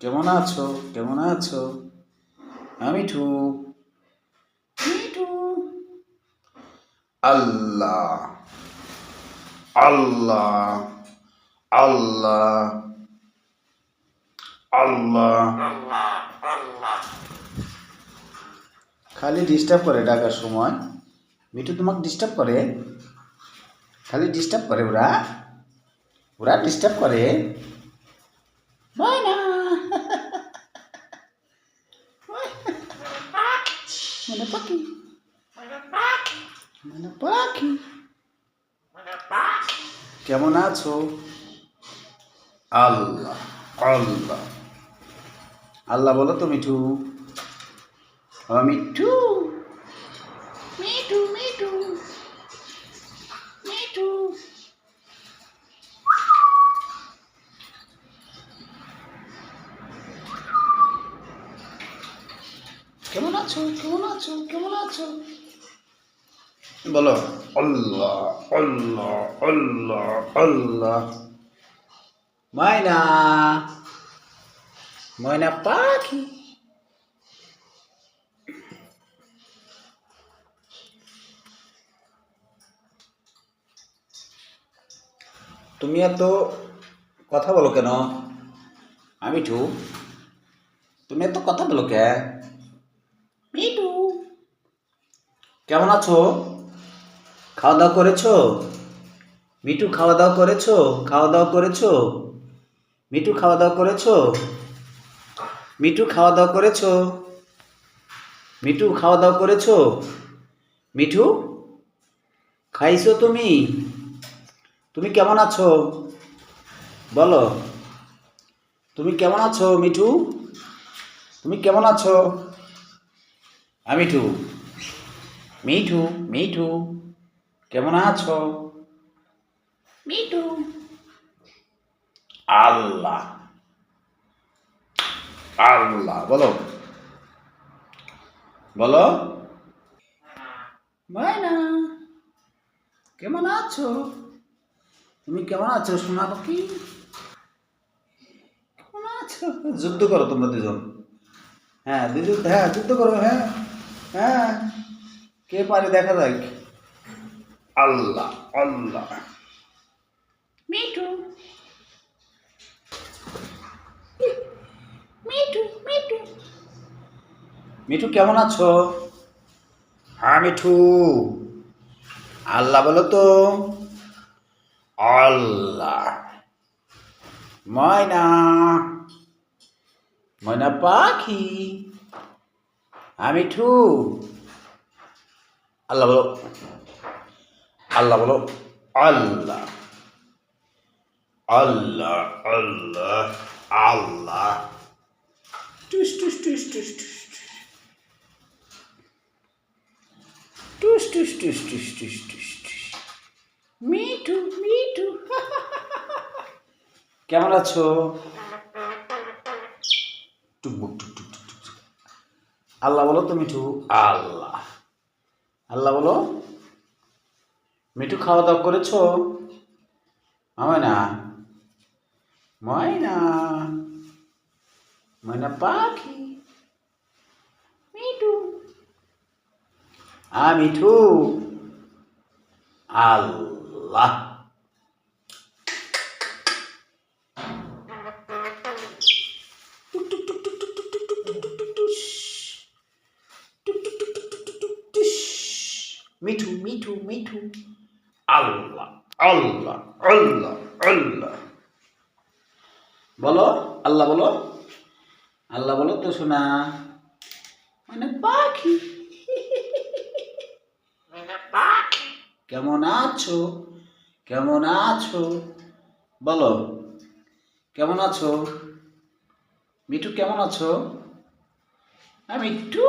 কেমন আছো? কেমন আছো? আমি মিঠু মিঠু আল্লাহ। আল্লাহ। আল্লাহ। আল্লাহ। খালি ডিস্টার্ব করে ডাকার সময়। মিঠু তোমাকে ডিস্টার্ব করে? খালি ডিস্টার্ব করে ওরা? ওরা ডিস্টার্ব করে? ময়না মানে পাখি মানে পাখি কেমন আছো? আল্লাহ আল্লাহ। আল্লাহ বলো তো মিঠু। মিঠু। আছো কেমন আছো কেমন আছো? বলো। আল্লাহ আল্লাহ আল্লাহ আল্লাহ। ময়না। ময়না পাখি। তুমি এত কথা বলো কেন? আমি ঠু তুমি এত কথা বলো কে? মিঠু কেমন আছো? খাওয়া দাওয়া করেছ? মিঠু খাওয়া দাওয়া করেছ? খাওয়া দাওয়া করেছ? মিঠু খাওয়া দাওয়া করেছ? মিঠু খাওয়া দাওয়া করেছ? মিঠু খাওয়া দাওয়া করেছ? মিঠু, খাইছো তুমি? তুমি কেমন আছো? বলো। তুমি কেমন আছো মিঠু? তুমি কেমন আছো? মিঠু মিঠু মিঠু কেমন আছো? মিঠু আল্লাহ। আল্লাহ বলো। বলো। ময়না কেমন আছো? তুমি কেমন আছো? সোনা পাখি কেমন আছো? যুদ্ধ করো তোমরা দুজন। হ্যাঁ দুজন হ্যাঁ যুদ্ধ করো হ্যাঁ। হ্যাঁ কে পারে দেখা যাক? আল্লাহ আল্লাহ। মিঠু। মিঠু মিঠু। মিঠু কেমন আছো? হ্যাঁ মিঠু। আল্লাহ বলো তো। আল্লাহ। ময়না। ময়না পাখি। আমি ঠু আল্লাহ বলো আল্লাহ বলো আল্লাহ আল্লাহ আল্লাহ আল্লাহ টুস টুস টুস টুস টুস টুস টুস টুস টুস টুস টুস টুস মিঠু মিঠু কেমন আছো টুকবুক টুক টুক টুক টুক টুক। আল্লাহ বলো তো মিঠু। আল্লাহ। আল্লাহ বলো মিঠু খাওয়া দাওয়া করেছ? ময়না ময়না ময়না পাখি। মিঠু। আ মিঠু। আল্লাহ। মিঠু মিঠু মিঠু আল্লাহ আল্লাহ আল্লাহ আল্লাহ। বলো আল্লাহ বলো। আল্লাহ বলো তো শোনা মানে পাখি। কেমন আছো? কেমন আছো? বলো কেমন আছো? মিঠু কেমন আছো? হ্যাঁ মিঠু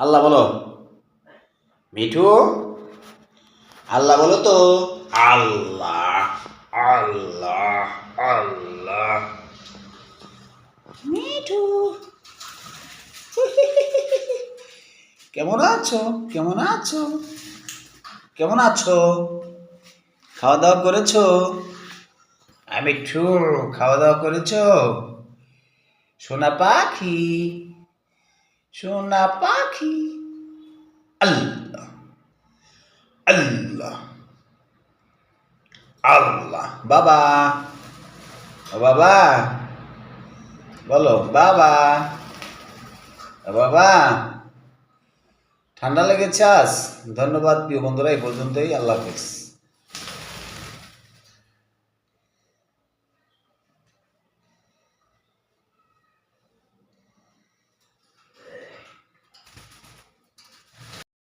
আল্লাহ বলো। মিঠু? আল্লাহ বলো তো। আল্লাহ আল্লাহ আল্লাহ। মিঠু। কেমন আছো? কেমন আছো? কেমন আছো? খাওয়া দাওয়া করেছ? আমি মিঠু খাওয়া দাওয়া করেছ? সোনা পাখি। সোনা পাখি। আল্লাহ। আল্লাহ। আল্লাহ। বাবা। বাবা। বলো, বাবা। বাবা। ঠান্ডা লেগেছে আজ? ধন্যবাদ প্রিয় বন্ধুরা, এই পর্যন্তই। আল্লাহ হাফেজ।